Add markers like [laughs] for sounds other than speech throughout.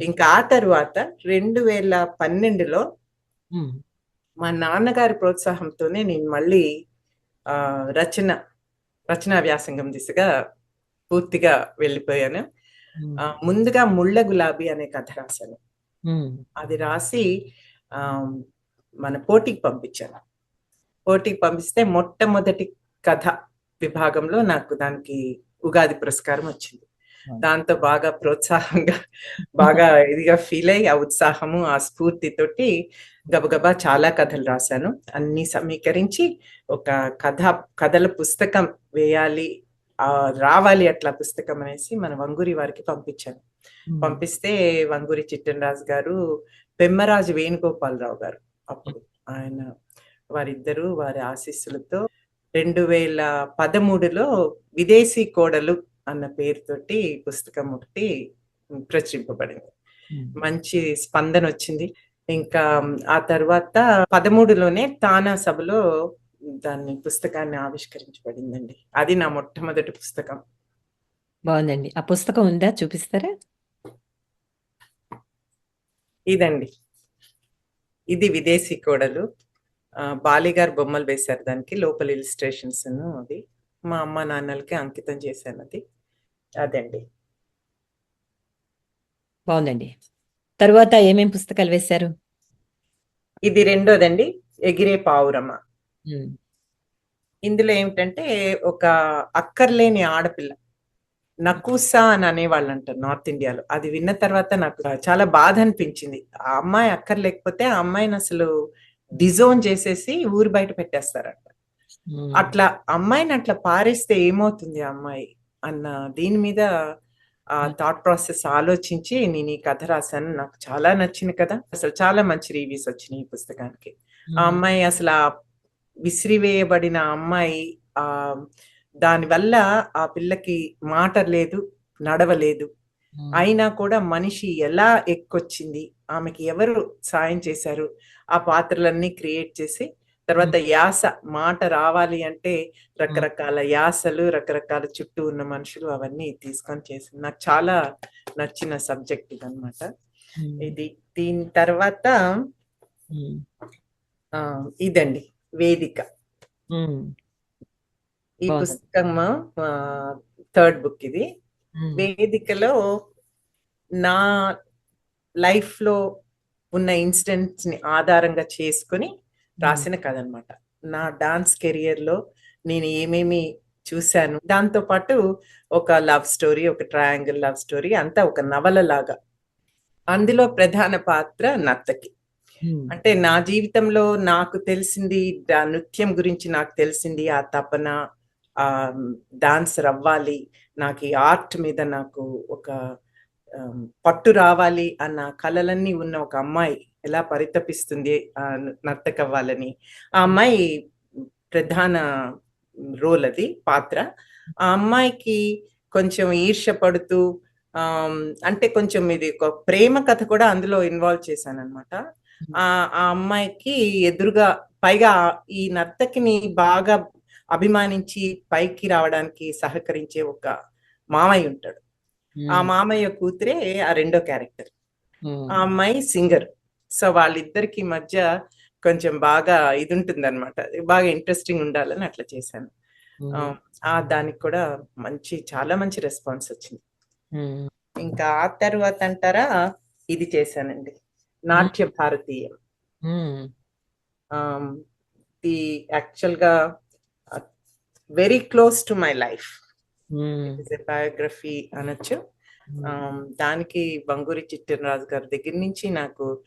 ఇంకా ఆ తర్వాత రెండు వేల పన్నెండులో మా నాన్నగారి ప్రోత్సాహంతోనే నేను మళ్ళీ ఆ, రచన రచనా వ్యాసంగం దిశగా పూర్తిగా వెళ్ళిపోయాను. ముందుగా ముళ్ళ గులాబీ అనే కథ రాశాను. అది రాసి ఆ, మన పోటీకి పంపించాను. పోటీకి పంపిస్తే మొట్టమొదటి కథ విభాగంలో నాకు దానికి ఉగాది పురస్కారం వచ్చింది. దాంతో బాగా ప్రోత్సాహంగా బాగా ఇదిగా ఫీల్ అయ్యి ఆ ఉత్సాహము ఆ స్ఫూర్తితోటి గబగబా చాలా కథలు రాశాను. అన్ని సమీకరించి ఒక కథ కథల పుస్తకం వేయాలి ఆ రావాలి అట్లా పుస్తకం అనేసి మన వంగూరి వారికి పంపించాను. పంపిస్తే వంగూరి చిట్టనరాజు గారు పెమ్మరాజు వేణుగోపాలరావు గారు అప్పుడు ఆయన వారిద్దరూ వారి ఆశీస్సులతో రెండు వేల పదమూడులో విదేశీ కోడలు అన్న పేరుతోటి పుస్తకం ఒకటి ప్రచురింపబడింది. మంచి స్పందన వచ్చింది. ఇంకా ఆ తర్వాత పదమూడులోనే తానా సభలో దాన్ని పుస్తకాన్ని ఆవిష్కరించబడిందండి. అది నా మొట్టమొదటి పుస్తకం. బాగుందండి. ఆ పుస్తకం ఉందా? చూపిస్తారా? ఇదండి. ఇది విదేశీ కోడలు. ఆ, బాలి గారు బొమ్మలు వేశారు దానికి. లోపల ఇలిస్ట్రేషన్స్ అది. మా అమ్మ నాన్నలకి అంకితం చేశాను అది. అదండి. బాగుందండి. తరువాత ఏమేం పుస్తకాలు వేశారు? ఇది రెండోదండి ఎగిరే పావురమ్మ. ఇందులో ఏమిటంటే ఒక అక్కర్లేని ఆడపిల్ల నకూసా అని అనేవాళ్ళు అంటారు నార్త్ ఇండియాలో. అది విన్న తర్వాత నాకు చాలా బాధ అనిపించింది. ఆ అమ్మాయి అక్కర్లేకపోతే ఆ అమ్మాయిని అసలు డిజోన్ చేసేసి ఊరు బయట పెట్టేస్తారంట. అట్లా అమ్మాయిని అట్లా పారేస్తే ఏమవుతుంది ఆ అమ్మాయి? అన్న దీని మీద ఆ థాట్ ప్రాసెస్ ఆలోచించి నేను ఈ కథ రాశాను. నాకు చాలా నచ్చింది కదా అసలు చాలా మంచి రివ్యూస్ వచ్చినాయి ఈ పుస్తకానికి. ఆ అమ్మాయి అసలు ఆ విసిరివేయబడిన అమ్మాయి ఆ దానివల్ల ఆ పిల్లకి మాట లేదు నడవలేదు. అయినా కూడా మనిషి ఎలా ఎక్కొచ్చింది ఆమెకి ఎవరు సాయం చేశారు ఆ పాత్రలన్నీ క్రియేట్ చేసి తర్వాత యాస మాట రావాలి అంటే రకరకాల యాసలు రకరకాల చుట్టూ ఉన్న మనుషులు అవన్నీ తీసుకొని చేసింది. నాకు చాలా నచ్చిన సబ్జెక్ట్ ఇదనమాట ఉమ్, ఇది దీని తర్వాత ఇదండి. వేదిక. ఈ. పుస్తకం థర్డ్ బుక్ ఇది. వేదికలో నా లైఫ్లో ఉన్న ఇన్సిడెంట్స్ని ఆధారంగా చేసుకుని రాసిన కథ అనమాట నా డాన్స్ కెరియర్లో నేను ఏమేమి చూశాను? దాంతో పాటు ఒక లవ్ స్టోరీ ఒక ట్రయాంగిల్ లవ్ స్టోరీ అంతా ఒక నవల లాగా. అందులో ప్రధాన పాత్ర నర్తకి అంటే నా జీవితంలో నాకు తెలిసింది నృత్యం గురించి నాకు తెలిసింది ఆ తపన ఆ డాన్సర్ అవ్వాలి నాకు ఈ ఆర్ట్ మీద నాకు ఒక పట్టు రావాలి అన్న కలలన్నీ ఉన్న ఒక అమ్మాయి. ఎలా పరితపిస్తుంది ఆ న- నర్తక అవ్వాలని ఆ అమ్మాయి ప్రధాన రోల్ అది పాత్ర. ఆ అమ్మాయికి కొంచెం ఈర్ష్య పడుతూ అంటే కొంచెం ఇది ఒక ప్రేమ కథ కూడా అందులో ఇన్వాల్వ్ చేశాను అనమాట ఆ ఆ అమ్మాయికి ఎదురుగా పైగా ఈ నర్తకిని బాగా అభిమానించి పైకి రావడానికి సహకరించే ఒక మామయ్య ఉంటాడు. ఆ మామయ్య కూతురే ఆ రెండో క్యారెక్టర్. ఆ అమ్మాయి సింగర్. సో వాళ్ళిద్దరికి మధ్య కొంచెం బాగా ఇది ఉంటుంది అనమాట బాగా ఇంట్రెస్టింగ్ ఉండాలని అట్లా చేశాను. ఆ, దానికి కూడా మంచి చాలా మంచి రెస్పాన్స్ వచ్చింది. ఇంకా ఆ తర్వాత అంటారా ఇది చేశానండి. నాట్య భారతీయం. ది యాక్చువల్గా very close to my life. Biography అనొచ్చు. దానికి బంగూరి చిట్టనరాజు గారి దగ్గర నుంచి నాకు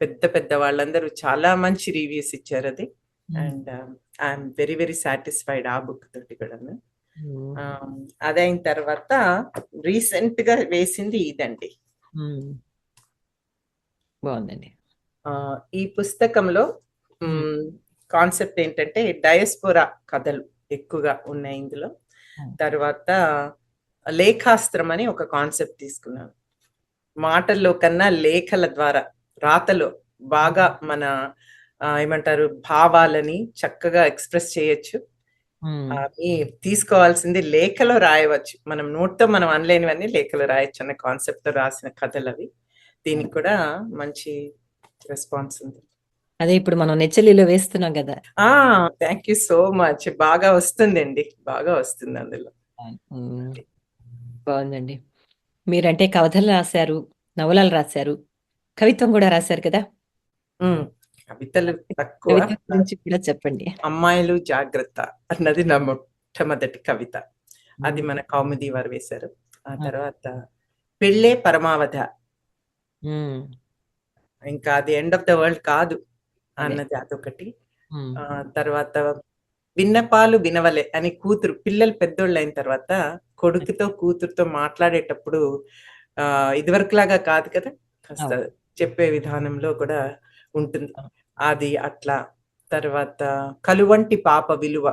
పెద్ద పెద్ద వాళ్ళందరూ చాలా మంచి రివ్యూస్ ఇచ్చారు అది. And I'm very very satisfied ఆ బుక్ తోటి కూడా ఉమ్, Um, అదైన తర్వాత రీసెంట్గా వేసింది ఇదండి. ఉమ్. బాగుందండి. ఆ, ఈ పుస్తకంలో కాన్సెప్ట్ ఏంటంటే డయస్పోరా కథలు ఎక్కువగా ఉన్నాయి ఇందులో. Hmm. తర్వాత లేఖాస్త్రం అని ఒక కాన్సెప్ట్ తీసుకున్నాను. మాటల్లో కన్నా లేఖల ద్వారా రాతలో బాగా మన ఏమంటారు భావాలని చక్కగా ఎక్స్ప్రెస్ చేయొచ్చు. అవి తీసుకోవాల్సింది లేఖలో రాయవచ్చు. మనం నోట్తో మనం అనలేనివన్నీ లేఖలో రాయొచ్చు అనే కాన్సెప్ట్తో రాసిన కథలు అవి దీనికి కూడా మంచి రెస్పాన్స్ ఉంది. అదే ఇప్పుడు మనం నెచ్చలిలో వేస్తున్నాం కదా. ఆ థ్యాంక్ యూ సో మచ్. బాగా వస్తుందండి. బాగా వస్తుంది అందులో. బాగుందండి. మీరంటే కథలు రాశారు నవలలు రాశారు. కవిత్వం కూడా రాశారు కదా? కవితలు తక్కువ. గురించి కూడా చెప్పండి. అమ్మాయిలు జాగ్రత్త అన్నది నా మొట్టమొదటి కవిత. అది మన కౌముది వారు వేశారు. ఆ తర్వాత పెళ్ళే పరమావధ. ఇంకా అది ఎండ్ ఆఫ్ ద వరల్డ్ కాదు అన్నది అదొకటి. తర్వాత విన్నపాలు వినవలే అని కూతురు పిల్లలు పెద్దోళ్ళు అయిన తర్వాత కొడుకుతో కూతురుతో మాట్లాడేటప్పుడు ఆ ఇదివరకులాగా కాదు కదా? కాస్త చెప్పే విధానంలో కూడా ఉంటుంది. అది అట్లా. తర్వాత కలువంటి పాప విలువ.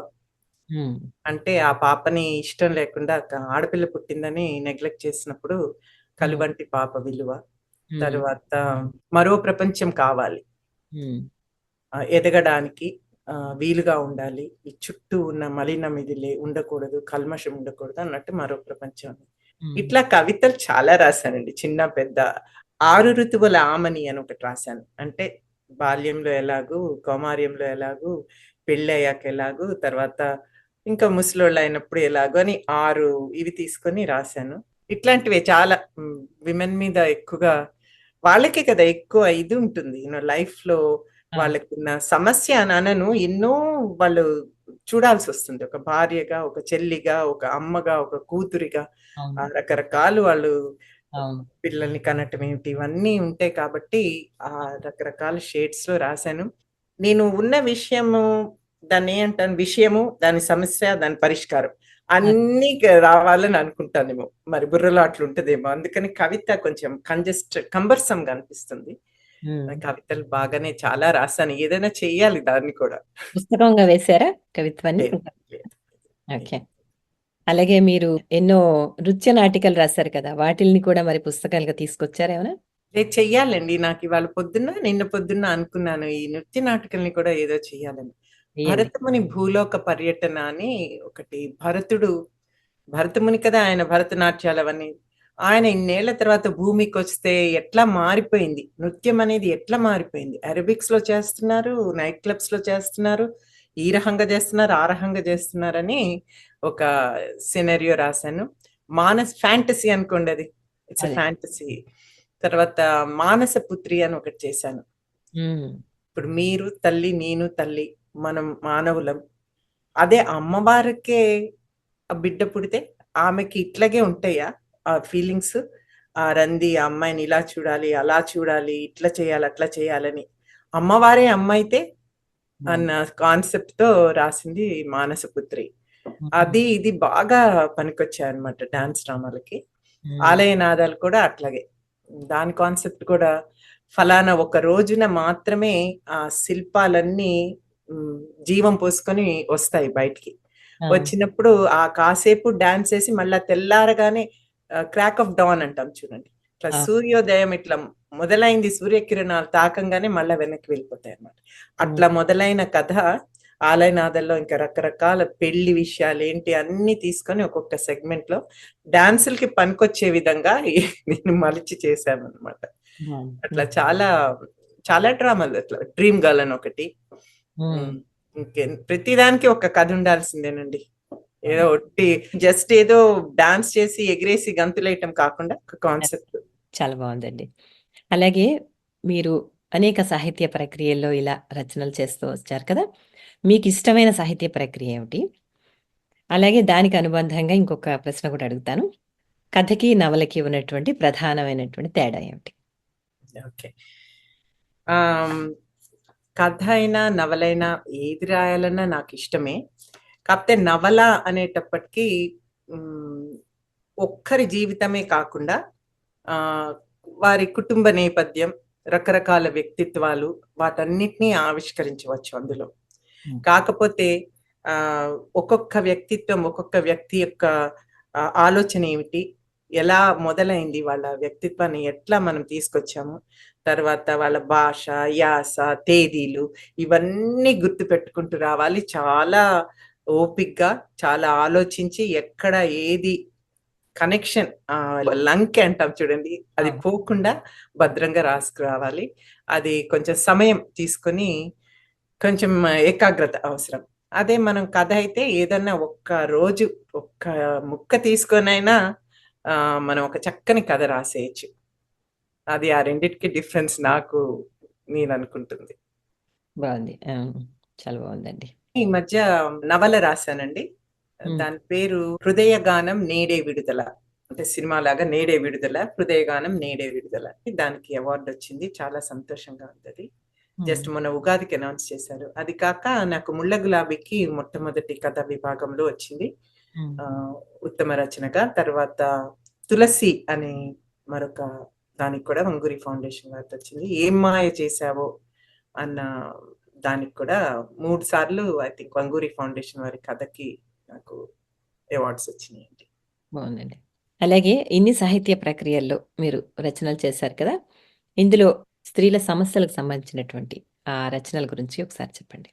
అంటే ఆ పాపని ఇష్టం లేకుండా ఆడపిల్ల పుట్టిందని నెగ్లెక్ట్ చేసినప్పుడు కలువంటి పాప విలువ. తర్వాత మరో ప్రపంచం కావాలి. ఎదగడానికి వీలుగా ఉండాలి. ఈ చుట్టూ ఉన్న మలినం ఇది లే ఉండకూడదు కల్మషం ఉండకూడదు అన్నట్టు మరో ప్రపంచం ఇట్లా కవితలు చాలా రాశానండి చిన్న పెద్ద ఆరు ఋతువుల ఆమని అని ఒకటి రాశాను. అంటే బాల్యంలో ఎలాగూ కౌమార్యంలో ఎలాగూ పెళ్ళి అయ్యాక ఎలాగూ తర్వాత ఇంకా ముసలోళ్ళు అయినప్పుడు ఎలాగో అని ఆరు ఇవి తీసుకొని రాశాను. ఇట్లాంటివి చాలా విమెన్ మీద ఎక్కువగా వాళ్ళకే కదా ఎక్కువ ఇది ఉంటుంది. యూనో లైఫ్లో వాళ్ళకున్న సమస్య అని అనను. ఎన్నో వాళ్ళు చూడాల్సి వస్తుంది. ఒక భార్యగా ఒక చెల్లిగా ఒక అమ్మగా ఒక కూతురిగా రకరకాలు వాళ్ళు పిల్లల్ని కనటం ఏమిటి? ఇవన్నీ ఉంటాయి కాబట్టి ఆ రకరకాల షేడ్స్లో రాశాను. నేను ఉన్న విషయము దాన్ని ఏంటాను విషయము దాని సమస్య దాని పరిష్కారం అన్ని రావాలని అనుకుంటానేమో మరి బుర్రలో అట్లా ఉంటదేమో. అందుకని కవిత కొంచెం కంజెస్ట్ కంబర్సమ్గా అనిపిస్తుంది. కవితలు బాగానే చాలా రాశాను. ఏదైనా చెయ్యాలి దాన్ని కూడా. పుస్తకంగా వేశారా కవిత్వాన్ని. ఓకే. అలాగే మీరు ఎన్నో నృత్య నాటికలు రాశారు కదా వాటిల్ని కూడా మరి పుస్తకాలుగా తీసుకొచ్చారా ఏమైనా? లేదు చెయ్యాలండి. నాకు ఇవాళ పొద్దున్న నిన్న పొద్దున్న అనుకున్నాను. ఈ నృత్య నాటకాల్ని కూడా ఏదో చెయ్యాలని. భరతముని భూలోక పర్యటన అని ఒకటి భరతుడు భరతముని కదా ఆయన భరతనాట్యాలు అవన్నీ. ఆయన ఇన్నేళ్ళ తర్వాత భూమికి వస్తే ఎట్లా మారిపోయింది? నృత్యం అనేది ఎట్లా మారిపోయింది? అరబిక్స్లో చేస్తున్నారు నైట్ క్లబ్స్లో చేస్తున్నారు ఈ రకంగా చేస్తున్నారు ఆ రకంగా చేస్తున్నారని ఒక సినరియో రాశాను. మానస్ ఫ్యాంటసీ అనుకోండి అది. ఇట్స్. ఫ్యాంటసీ తర్వాత మానస పుత్రి అని ఒకటి చేశాను. ఇప్పుడు మీరు తల్లి నేను తల్లి మనం మానవులం అదే అమ్మవారికే ఆ బిడ్డ పుడితే ఆమెకి ఇట్లాగే ఉంటాయా? ఆ ఫీలింగ్స్ ఆ రంది ఆ అమ్మాయిని ఇలా చూడాలి అలా చూడాలి ఇట్లా చేయాలి అట్లా చేయాలని. అమ్మవారే అమ్మ అయితే అన్న కాన్సెప్ట్తో రాసింది మానసపుత్రి అది ఇది బాగా పనికొచ్చాయి అనమాట డాన్స్ డ్రామాలకి. ఆలయ నాదాలు కూడా అట్లాగే. దాని కాన్సెప్ట్ కూడా ఫలానా ఒక రోజున మాత్రమే ఆ శిల్పాలన్నీ జీవం పోసుకొని వస్తాయి బయటికి. వచ్చినప్పుడు ఆ కాసేపు డాన్స్ చేసి మళ్ళా తెల్లారగానే క్రాక్ ఆఫ్ డాన్ అంటాం చూడండి. ఇట్లా. సూర్యోదయం ఇట్లా మొదలైంది సూర్యకిరణాలు తాకంగానే మళ్ళా వెనక్కి వెళ్ళిపోతాయి అన్నమాట. అట్లా మొదలైన కథ ఆలయనాథల్లో ఇంకా రకరకాల పెళ్ళి విషయాలు ఏంటి అన్ని తీసుకొని ఒక్కొక్క సెగ్మెంట్లో డాన్సులకి పనికొచ్చే విధంగా [laughs] నేను మలిచి చేశాను అనమాట. అట్లా చాలా చాలా డ్రామాలు అట్లా. డ్రీమ్ గర్ల్ అని ఒకటి. ప్రతిదానికి ఒక కథ ఉండాల్సిందేనండి. ఏదో ఒట్టి జస్ట్ ఏదో డాన్స్ చేసి ఎగిరేసి గంతులేయటం కాకుండా ఒక కాన్సెప్ట్ చాలా బాగుందండి. అలాగే మీరు అనేక సాహిత్య ప్రక్రియల్లో ఇలా రచనలు చేస్తూ వచ్చారు కదా? మీకు ఇష్టమైన సాహిత్య ప్రక్రియ ఏమిటి? అలాగే దానికి అనుబంధంగా ఇంకొక ప్రశ్న కూడా అడుగుతాను. కథకి నవలకి ఉన్నటువంటి ప్రధానమైనటువంటి తేడా ఏమిటి? ఓకే. కథ అయినా నవలైనా ఏది రాయాలన్నా నాకు ఇష్టమే. కాకపోతే నవల అనేటప్పటికీ ఒక్కరి జీవితమే కాకుండా వారి కుటుంబ నేపథ్యం రకరకాల వ్యక్తిత్వాలు వాటన్నిటినీ ఆవిష్కరించవచ్చు అందులో. కాకపోతే ఆ ఒక్కొక్క వ్యక్తిత్వం ఒక్కొక్క వ్యక్తి యొక్క ఆలోచన ఏమిటి? ఎలా మొదలైంది వాళ్ళ వ్యక్తిత్వాన్ని? ఎట్లా మనం తీసుకొచ్చాము? తర్వాత వాళ్ళ భాష యాస తేదీలు ఇవన్నీ గుర్తు పెట్టుకుంటూ రావాలి. చాలా ఓపిగ్గా చాలా ఆలోచించి ఎక్కడ ఏది కనెక్షన్ లంక్ అంటాం చూడండి. అది. పోకుండా భద్రంగా రాసుకురావాలి అది కొంచెం సమయం తీసుకొని కొంచెం ఏకాగ్రత అవసరం. అదే మనం కథ అయితే ఏదన్నా ఒక్క రోజు ఒక్క ముక్క తీసుకొనైనా ఆ, మనం ఒక చక్కని కథ రాసేయచ్చు. అది ఆ రెండిటికి డిఫరెన్స్ నాకు నేను అనుకుంటుంది. బాగుంది. చాలా బాగుందండి. ఈ మధ్య నవల రాశానండి. దాని పేరు హృదయ గానం నేడే విడుదల. అంటే సినిమా లాగా నేడే విడుదల హృదయ గానం నేడే విడుదల దానికి అవార్డు వచ్చింది. చాలా సంతోషంగా ఉంది అది జస్ట్ మొన్న ఉగాదికి అనౌన్స్ చేశారు. అది కాక నాకు ముళ్ళ గులాబీకి మొట్టమొదటి కథ విభాగంలో వచ్చింది. ఉత్తమ రచనగా తర్వాత తులసి అనే మరొక దానికి కూడా వంగూరి ఫౌండేషన్ వారితో వచ్చింది. ఏం మాయ చేశావో అన్న దానికి కూడా మూడు సార్లు ఐ థింక్ వంగూరి ఫౌండేషన్ వారి కథకి నాకు అవార్డ్స్ వచ్చినాయండి. బాగుందండి. అలాగే ఇన్ని సాహిత్య ప్రక్రియల్లో మీరు రచనలు చేశారు కదా ఇందులో స్త్రీల సమస్యలకు సంబంధించినటువంటి ఆ రచనల గురించి ఒకసారి చెప్పండి.